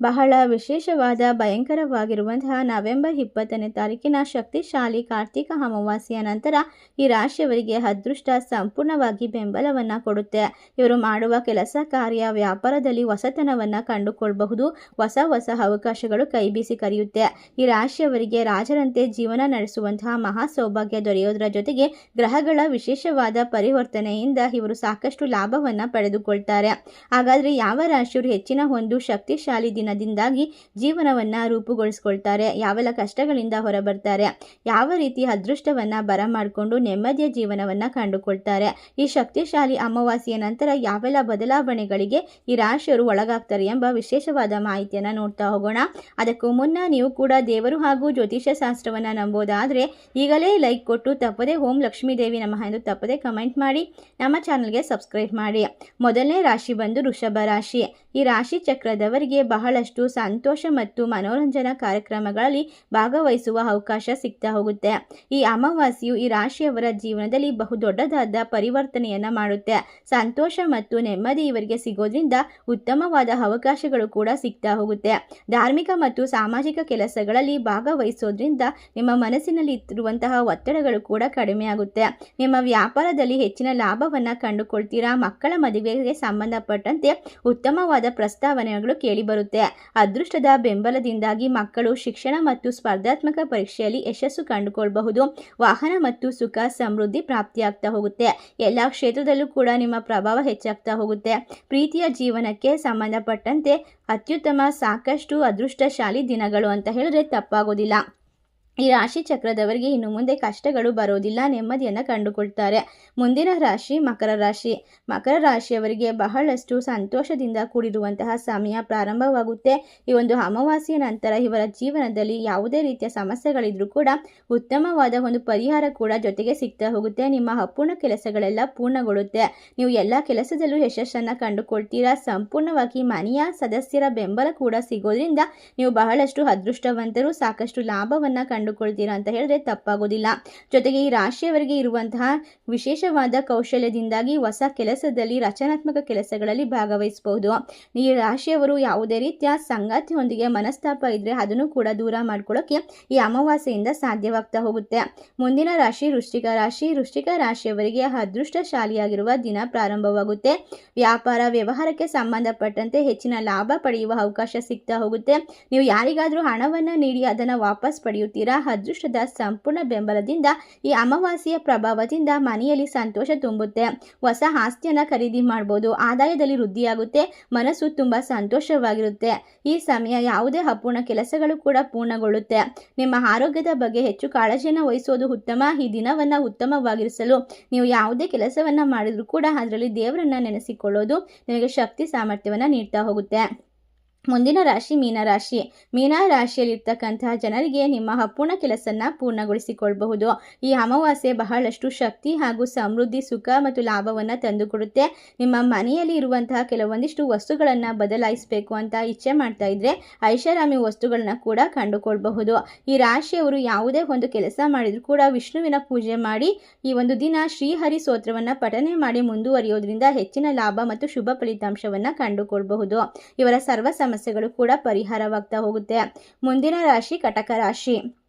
ಬಹಳ ವಿಶೇಷವಾದ, ಭಯಂಕರವಾಗಿರುವಂತಹ ನವೆಂಬರ್ ಇಪ್ಪತ್ತನೇ ತಾರೀಕಿನ ಶಕ್ತಿಶಾಲಿ ಕಾರ್ತಿಕ ಅಮಾವಾಸ್ಯೆಯ ನಂತರ ಈ ರಾಶಿಯವರಿಗೆ ಅದೃಷ್ಟ ಸಂಪೂರ್ಣವಾಗಿ ಬೆಂಬಲವನ್ನು ಕೊಡುತ್ತೆ. ಇವರು ಮಾಡುವ ಕೆಲಸ ಕಾರ್ಯ ವ್ಯಾಪಾರದಲ್ಲಿ ಹೊಸತನವನ್ನು ಕಂಡುಕೊಳ್ಳಬಹುದು ಹೊಸ ಹೊಸ ಅವಕಾಶಗಳು ಕೈಬೀಸಿ ಕರೆಯುತ್ತೆ. ಈ ರಾಶಿಯವರಿಗೆ ರಾಜರಂತೆ ಜೀವನ ನಡೆಸುವಂತಹ ಮಹಾ ಸೌಭಾಗ್ಯ ದೊರೆಯೋದರ ಜೊತೆಗೆ ಗ್ರಹಗಳ ವಿಶೇಷವಾದ ಪರಿವರ್ತನೆಯಿಂದ ಇವರು ಸಾಕಷ್ಟು ಲಾಭವನ್ನು ಪಡೆದುಕೊಳ್ತಾರೆ. ಹಾಗಾದರೆ ಯಾವ ರಾಶಿಯವರು ಹೆಚ್ಚಿನ ಒಂದು ಶಕ್ತಿಶಾಲಿ ದಿನದಿಂದಾಗಿ ಜೀವನವನ್ನು ರೂಪುಗೊಳಿಸ್ಕೊಳ್ತಾರೆ. ಯಾವೆಲ್ಲ ಕಷ್ಟಗಳಿಂದ ಹೊರಬರ್ತಾರೆ, ಯಾವ ರೀತಿ ಅದೃಷ್ಟವನ್ನು ಬರಮಾಡಿಕೊಂಡು ನೆಮ್ಮದಿಯ ಜೀವನವನ್ನು ಕಂಡುಕೊಳ್ತಾರೆ, ಈ ಶಕ್ತಿಶಾಲಿ ಅಮಾವಾಸ್ಯೆಯ ನಂತರ ಯಾವೆಲ್ಲ ಬದಲಾವಣೆಗಳಿಗೆ ಈ ರಾಶಿಯರು ಒಳಗಾಗ್ತಾರೆ ಎಂಬ ವಿಶೇಷವಾದ ಮಾಹಿತಿಯನ್ನು ನೋಡ್ತಾ ಹೋಗೋಣ. ಅದಕ್ಕೂ ಮುನ್ನ ನೀವು ಕೂಡ ದೇವರು ಹಾಗೂ ಜ್ಯೋತಿಷ್ಯ ಶಾಸ್ತ್ರವನ್ನು ನಂಬೋದಾದರೆ ಈಗಲೇ ಲೈಕ್ ಕೊಟ್ಟು ತಪ್ಪದೆ ಓಂ ಲಕ್ಷ್ಮೀ ದೇವಿ ನಮಃ ಎಂದು ತಪ್ಪದೆ ಕಮೆಂಟ್ ಮಾಡಿ, ನಮ್ಮ ಚಾನಲ್ಗೆ ಸಬ್ಸ್ಕ್ರೈಬ್ ಮಾಡಿ. ಮೊದಲನೇ ರಾಶಿ ಬಂದು ವೃಷಭ ರಾಶಿ. ಈ ರಾಶಿ ಚಕ್ರದವರಿಗೆ ಬಹಳಷ್ಟು ಸಂತೋಷ ಮತ್ತು ಮನೋರಂಜನಾ ಕಾರ್ಯಕ್ರಮಗಳಲ್ಲಿ ಭಾಗವಹಿಸುವ ಅವಕಾಶ ಸಿಗ್ತಾ ಹೋಗುತ್ತೆ. ಈ ಅಮಾವಾಸ್ಯೆಯು ಈ ರಾಶಿಯವರ ಜೀವನದಲ್ಲಿ ಬಹು ದೊಡ್ಡದಾದ ಪರಿವರ್ತನೆಯನ್ನು ಮಾಡುತ್ತೆ. ಸಂತೋಷ ಮತ್ತು ನೆಮ್ಮದಿ ಇವರಿಗೆ ಸಿಗೋದ್ರಿಂದ ಉತ್ತಮವಾದ ಅವಕಾಶಗಳು ಕೂಡ ಸಿಗ್ತಾ ಹೋಗುತ್ತೆ. ಧಾರ್ಮಿಕ ಮತ್ತು ಸಾಮಾಜಿಕ ಕೆಲಸಗಳಲ್ಲಿ ಭಾಗವಹಿಸೋದ್ರಿಂದ ನಿಮ್ಮ ಮನಸ್ಸಿನಲ್ಲಿ ಇರುವಂತಹ ಒತ್ತಡಗಳು ಕೂಡ ಕಡಿಮೆಯಾಗುತ್ತೆ ನಿಮ್ಮ ವ್ಯಾಪಾರದಲ್ಲಿ ಹೆಚ್ಚಿನ ಲಾಭವನ್ನು ಕಂಡುಕೊಳ್ತೀರಾ? ಮಕ್ಕಳ ಮದುವೆಗೆ ಸಂಬಂಧಪಟ್ಟಂತೆ ಉತ್ತಮವಾದ ಪ್ರಸ್ತಾವನೆಗಳು ಕೇಳಿಬರುತ್ತೆ ಅದೃಷ್ಟದ ಬೆಂಬಲದಿಂದಾಗಿ ಮಕ್ಕಳು ಶಿಕ್ಷಣ ಮತ್ತು ಸ್ಪರ್ಧಾತ್ಮಕ ಪರೀಕ್ಷೆಯಲ್ಲಿ ಯಶಸ್ಸು ಕಂಡುಕೊಳ್ಬಹುದು. ವಾಹನ ಮತ್ತು ಸುಖ ಸಮೃದ್ಧಿ ಪ್ರಾಪ್ತಿಯಾಗ್ತಾ ಹೋಗುತ್ತೆ. ಎಲ್ಲ ಕ್ಷೇತ್ರದಲ್ಲೂ ಕೂಡ ನಿಮ್ಮ ಪ್ರಭಾವ ಹೆಚ್ಚಾಗ್ತಾ ಹೋಗುತ್ತೆ. ಪ್ರೀತಿಯ ಜೀವನಕ್ಕೆ ಸಂಬಂಧಪಟ್ಟಂತೆ ಅತ್ಯುತ್ತಮ, ಸಾಕಷ್ಟು ಅದೃಷ್ಟಶಾಲಿ ದಿನಗಳು ಅಂತ ಹೇಳಿದ್ರೆ ತಪ್ಪಾಗೋದಿಲ್ಲ. ಈ ರಾಶಿ ಚಕ್ರದವರಿಗೆ ಇನ್ನು ಮುಂದೆ ಕಷ್ಟಗಳು ಬರೋದಿಲ್ಲ, ನೆಮ್ಮದಿಯನ್ನು ಕಂಡುಕೊಳ್ತಾರೆ. ಮುಂದಿನ ರಾಶಿ ಮಕರ ರಾಶಿ. ಮಕರ ರಾಶಿಯವರಿಗೆ ಬಹಳಷ್ಟು ಸಂತೋಷದಿಂದ ಕೂಡಿರುವಂತಹ ಸಮಯ ಪ್ರಾರಂಭವಾಗುತ್ತೆ. ಈ ಒಂದು ಅಮಾವಾಸ್ಯೆಯ ನಂತರ ಇವರ ಜೀವನದಲ್ಲಿ ಯಾವುದೇ ರೀತಿಯ ಸಮಸ್ಯೆಗಳಿದ್ರೂ ಕೂಡ ಉತ್ತಮವಾದ ಒಂದು ಪರಿಹಾರ ಕೂಡ ಜೊತೆಗೆ ಸಿಗ್ತಾ ಹೋಗುತ್ತೆ. ನಿಮ್ಮ ಅಪೂರ್ಣ ಕೆಲಸಗಳೆಲ್ಲ ಪೂರ್ಣಗೊಳ್ಳುತ್ತೆ. ನೀವು ಎಲ್ಲ ಕೆಲಸದಲ್ಲೂ ಯಶಸ್ಸನ್ನು ಕಂಡುಕೊಳ್ತೀರಾ? ಸಂಪೂರ್ಣವಾಗಿ ಮನೆಯ ಸದಸ್ಯರ ಬೆಂಬಲ ಕೂಡ ಸಿಗೋದ್ರಿಂದ ನೀವು ಬಹಳಷ್ಟು ಅದೃಷ್ಟವಂತರು, ಸಾಕಷ್ಟು ಲಾಭವನ್ನು ಕಂಡುಕೊಳ್ತೀರಾ ಅಂತ ಹೇಳಿದ್ರೆ ತಪ್ಪಾಗೋದಿಲ್ಲ. ಜೊತೆಗೆ ಈ ರಾಶಿಯವರಿಗೆ ಇರುವಂತಹ ವಿಶೇಷವಾದ ಕೌಶಲ್ಯದಿಂದಾಗಿ ಹೊಸ ಕೆಲಸದಲ್ಲಿ, ರಚನಾತ್ಮಕ ಕೆಲಸಗಳಲ್ಲಿ ಭಾಗವಹಿಸಬಹುದು. ಈ ರಾಶಿಯವರು ಯಾವುದೇ ರೀತಿಯ ಸಂಗಾತಿಯೊಂದಿಗೆ ಮನಸ್ತಾಪ ಇದ್ರೆ ಅದನ್ನು ಕೂಡ ದೂರ ಮಾಡ್ಕೊಳ್ಳೋಕೆ ಈ ಅಮಾವಾಸ್ಯೆಯಿಂದ ಸಾಧ್ಯವಾಗ್ತಾ ಹೋಗುತ್ತೆ. ಮುಂದಿನ ರಾಶಿ ವೃಶ್ಚಿಕ ರಾಶಿ. ವೃಶ್ಚಿಕ ರಾಶಿಯವರಿಗೆ ಅದೃಷ್ಟಶಾಲಿಯಾಗಿರುವ ದಿನ ಪ್ರಾರಂಭವಾಗುತ್ತೆ. ವ್ಯಾಪಾರ, ವ್ಯವಹಾರಕ್ಕೆ ಸಂಬಂಧಪಟ್ಟಂತೆ ಹೆಚ್ಚಿನ ಲಾಭ ಪಡೆಯುವ ಅವಕಾಶ ಸಿಗ್ತಾ ಹೋಗುತ್ತೆ. ನೀವು ಯಾರಿಗಾದರೂ ಹಣವನ್ನು ನೀಡಿ ಅದನ್ನು ವಾಪಸ್ ಪಡೆಯುತ್ತೀರಾ? ಅದೃಷ್ಟದ ಸಂಪೂರ್ಣ ಬೆಂಬಲದಿಂದ ಈ ಅಮಾವಾಸ್ಯೆಯ ಪ್ರಭಾವದಿಂದ ಮನೆಯಲ್ಲಿ ಸಂತೋಷ ತುಂಬುತ್ತೆ. ಹೊಸ ಆಸ್ತಿಯನ್ನು ಖರೀದಿ ಮಾಡ್ಬೋದು, ಆದಾಯದಲ್ಲಿ ವೃದ್ಧಿಯಾಗುತ್ತೆ, ಮನಸ್ಸು ತುಂಬ ಸಂತೋಷವಾಗಿರುತ್ತೆ. ಈ ಸಮಯ ಯಾವುದೇ ಅಪೂರ್ಣ ಕೆಲಸಗಳು ಕೂಡ ಪೂರ್ಣಗೊಳ್ಳುತ್ತೆ. ನಿಮ್ಮ ಆರೋಗ್ಯದ ಬಗ್ಗೆ ಹೆಚ್ಚು ಕಾಳಜಿಯನ್ನು ವಹಿಸೋದು ಉತ್ತಮ. ಈ ದಿನವನ್ನು ಉತ್ತಮವಾಗಿರಿಸಲು ನೀವು ಯಾವುದೇ ಕೆಲಸವನ್ನು ಮಾಡಿದರೂ ಕೂಡ ಅದರಲ್ಲಿ ದೇವರನ್ನ ನೆನೆಸಿಕೊಳ್ಳೋದು ನಿಮಗೆ ಶಕ್ತಿ ಸಾಮರ್ಥ್ಯವನ್ನು ನೀಡ್ತಾ ಹೋಗುತ್ತೆ. ಮುಂದಿನ ರಾಶಿ ಮೀನರಾಶಿ ಮೀನ ರಾಶಿಯಲ್ಲಿರ್ತಕ್ಕಂತಹ ಜನರಿಗೆ ನಿಮ್ಮ ಅಪೂರ್ಣ ಕೆಲಸನ್ನ ಪೂರ್ಣಗೊಳಿಸಿಕೊಳ್ಳಬಹುದು ಈ ಅಮಾವಾಸ್ಯೆ ಬಹಳಷ್ಟು ಶಕ್ತಿ ಹಾಗೂ ಸಮೃದ್ಧಿ, ಸುಖ ಮತ್ತು ಲಾಭವನ್ನು ತಂದುಕೊಡುತ್ತೆ. ನಿಮ್ಮ ಮನೆಯಲ್ಲಿ ಇರುವಂತಹ ಕೆಲವೊಂದಿಷ್ಟು ವಸ್ತುಗಳನ್ನು ಬದಲಾಯಿಸಬೇಕು ಅಂತ ಇಚ್ಛೆ ಮಾಡ್ತಾ ಇದ್ರೆ ಐಷಾರಾಮಿ ವಸ್ತುಗಳನ್ನ ಕೂಡ ಕಂಡುಕೊಳ್ಬಹುದು. ಈ ರಾಶಿಯವರು ಯಾವುದೇ ಒಂದು ಕೆಲಸ ಮಾಡಿದ್ರು ಕೂಡ ವಿಷ್ಣುವಿನ ಪೂಜೆ ಮಾಡಿ ಈ ಒಂದು ದಿನ ಶ್ರೀಹರಿ ಸ್ತೋತ್ರವನ್ನು ಪಠನೆ ಮಾಡಿ ಮುಂದುವರಿಯೋದ್ರಿಂದ ಹೆಚ್ಚಿನ ಲಾಭ ಮತ್ತು ಶುಭ ಫಲಿತಾಂಶವನ್ನು ಕಂಡುಕೊಳ್ಬಹುದು. ಇವರ ಸರ್ವ ಸಮಸ್ಯೆಗಳು ಕೂಡ ಪರಿಹಾರವಾಗ್ತಾ ಹೋಗುತ್ತೆ. ಮುಂದಿನ ರಾಶಿ ಕಟಕ ರಾಶಿ.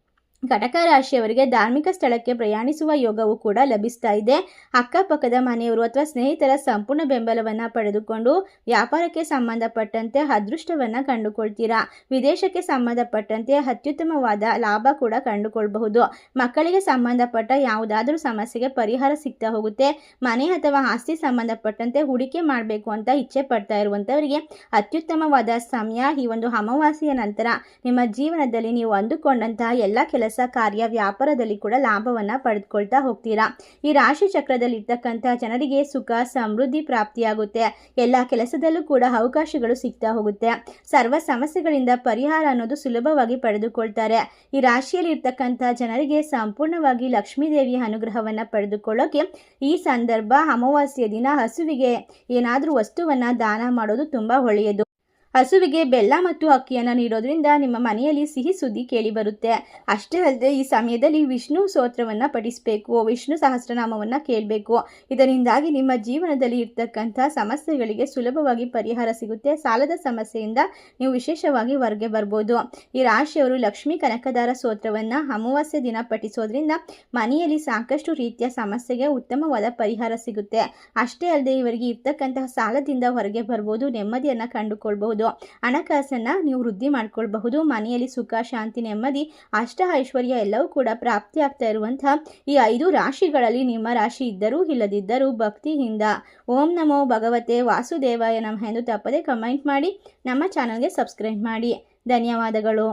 ಕಟಕ ರಾಶಿಯವರಿಗೆ ಧಾರ್ಮಿಕ ಸ್ಥಳಕ್ಕೆ ಪ್ರಯಾಣಿಸುವ ಯೋಗವು ಕೂಡ ಲಭಿಸ್ತಾ ಇದೆ. ಅಕ್ಕಪಕ್ಕದ ಮನೆಯವರು ಅಥವಾ ಸ್ನೇಹಿತರ ಸಂಪೂರ್ಣ ಬೆಂಬಲವನ್ನು ಪಡೆದುಕೊಂಡು ವ್ಯಾಪಾರಕ್ಕೆ ಸಂಬಂಧಪಟ್ಟಂತೆ ಅದೃಷ್ಟವನ್ನು ಕಂಡುಕೊಳ್ತೀರಾ? ವಿದೇಶಕ್ಕೆ ಸಂಬಂಧಪಟ್ಟಂತೆ ಅತ್ಯುತ್ತಮವಾದ ಲಾಭ ಕೂಡ ಕಂಡುಕೊಳ್ಬಹುದು. ಮಕ್ಕಳಿಗೆ ಸಂಬಂಧಪಟ್ಟ ಯಾವುದಾದರೂ ಸಮಸ್ಯೆಗೆ ಪರಿಹಾರ ಸಿಗ್ತಾ ಹೋಗುತ್ತೆ. ಮನೆ ಅಥವಾ ಆಸ್ತಿ ಸಂಬಂಧಪಟ್ಟಂತೆ ಹೂಡಿಕೆ ಮಾಡಬೇಕು ಅಂತ ಇಚ್ಛೆ ಪಡ್ತಾ ಇರುವಂಥವರಿಗೆ ಅತ್ಯುತ್ತಮವಾದ ಸಮಯ ಈ ಒಂದು ಅಮಾವಾಸ್ಯೆಯ ನಂತರ ನಿಮ್ಮ ಜೀವನದಲ್ಲಿ ನೀವು ಅಂದುಕೊಂಡಂತಹ ಎಲ್ಲ ಕೆಲಸ ಕೆಲಸ ಕಾರ್ಯ ವ್ಯಾಪಾರದಲ್ಲಿ ಕೂಡ ಲಾಭವನ್ನು ಪಡೆದುಕೊಳ್ತಾ ಹೋಗ್ತೀರಾ? ಈ ರಾಶಿ ಚಕ್ರದಲ್ಲಿ ಇರ್ತಕ್ಕಂಥ ಜನರಿಗೆ ಸುಖ, ಸಮೃದ್ಧಿ ಪ್ರಾಪ್ತಿಯಾಗುತ್ತೆ. ಎಲ್ಲ ಕೆಲಸದಲ್ಲೂ ಕೂಡ ಅವಕಾಶಗಳು ಸಿಗ್ತಾ ಹೋಗುತ್ತೆ. ಸರ್ವ ಸಮಸ್ಯೆಗಳಿಂದ ಪರಿಹಾರ ಅನ್ನೋದು ಸುಲಭವಾಗಿ ಪಡೆದುಕೊಳ್ತಾರೆ. ಈ ರಾಶಿಯಲ್ಲಿ ಇರ್ತಕ್ಕಂಥ ಜನರಿಗೆ ಸಂಪೂರ್ಣವಾಗಿ ಲಕ್ಷ್ಮೀ ದೇವಿಯ ಅನುಗ್ರಹವನ್ನು ಪಡೆದುಕೊಳ್ಳೋಕೆ ಈ ಸಂದರ್ಭ ಅಮಾವಾಸ್ಯ ದಿನ ಹಸುವಿಗೆ ಏನಾದರೂ ವಸ್ತುವನ್ನು ದಾನ ಮಾಡೋದು ತುಂಬ ಒಳ್ಳೆಯದು. ಹಸುವಿಗೆ ಬೆಲ್ಲ ಮತ್ತು ಅಕ್ಕಿಯನ್ನು ನೀಡೋದ್ರಿಂದ ನಿಮ್ಮ ಮನೆಯಲ್ಲಿ ಸಿಹಿ ಸುದ್ದಿ ಕೇಳಿಬರುತ್ತೆ ಅಷ್ಟೇ ಅಲ್ಲದೆ ಈ ಸಮಯದಲ್ಲಿ ವಿಷ್ಣು ಸ್ತೋತ್ರವನ್ನು ಪಠಿಸಬೇಕು, ವಿಷ್ಣು ಸಹಸ್ರನಾಮವನ್ನು ಕೇಳಬೇಕು. ಇದರಿಂದಾಗಿ ನಿಮ್ಮ ಜೀವನದಲ್ಲಿ ಇರ್ತಕ್ಕಂಥ ಸಮಸ್ಯೆಗಳಿಗೆ ಸುಲಭವಾಗಿ ಪರಿಹಾರ ಸಿಗುತ್ತೆ. ಸಾಲದ ಸಮಸ್ಯೆಯಿಂದ ನೀವು ವಿಶೇಷವಾಗಿ ಹೊರಗೆ ಬರ್ಬೋದು. ಈ ರಾಶಿಯವರು ಲಕ್ಷ್ಮೀ ಕನಕದಾರ ಸ್ತೋತ್ರವನ್ನು ಅಮಾವಾಸ್ಯೆ ದಿನ ಪಠಿಸೋದ್ರಿಂದ ಮನೆಯಲ್ಲಿ ಸಾಕಷ್ಟು ರೀತಿಯ ಸಮಸ್ಯೆಗೆ ಉತ್ತಮವಾದ ಪರಿಹಾರ ಸಿಗುತ್ತೆ. ಅಷ್ಟೇ ಅಲ್ಲದೆ ಇವರಿಗೆ ಇರ್ತಕ್ಕಂತಹ ಸಾಲದಿಂದ ಹೊರಗೆ ಬರ್ಬೋದು, ನೆಮ್ಮದಿಯನ್ನು ಕಂಡುಕೊಳ್ಬಹುದು. ಹಣಕಾಸನ್ನು ನೀವು ವೃದ್ಧಿ ಮಾಡ್ಕೊಳ್ಬಹುದು. ಮನೆಯಲ್ಲಿ ಸುಖ, ಶಾಂತಿ, ನೆಮ್ಮದಿ, ಅಷ್ಟ ಐಶ್ವರ್ಯ ಎಲ್ಲವೂ ಕೂಡ ಪ್ರಾಪ್ತಿ ಆಗ್ತಾ ಇರುವಂತಹ ಈ ಐದು ರಾಶಿಗಳಲ್ಲಿ ನಿಮ್ಮ ರಾಶಿ ಇದ್ದರೂ ಇಲ್ಲದಿದ್ದರೂ ಭಕ್ತಿಯಿಂದ. ಓಂ ನಮೋ ಭಗವತೆ ವಾಸುದೇವಾಯ ನಮಃ ಎಂದು ತಪ್ಪದೆ ಕಮೆಂಟ್ ಮಾಡಿ. ನಮ್ಮ ಚಾನಲ್ಗೆ ಸಬ್ಸ್ಕ್ರೈಬ್ ಮಾಡಿ. ಧನ್ಯವಾದಗಳು.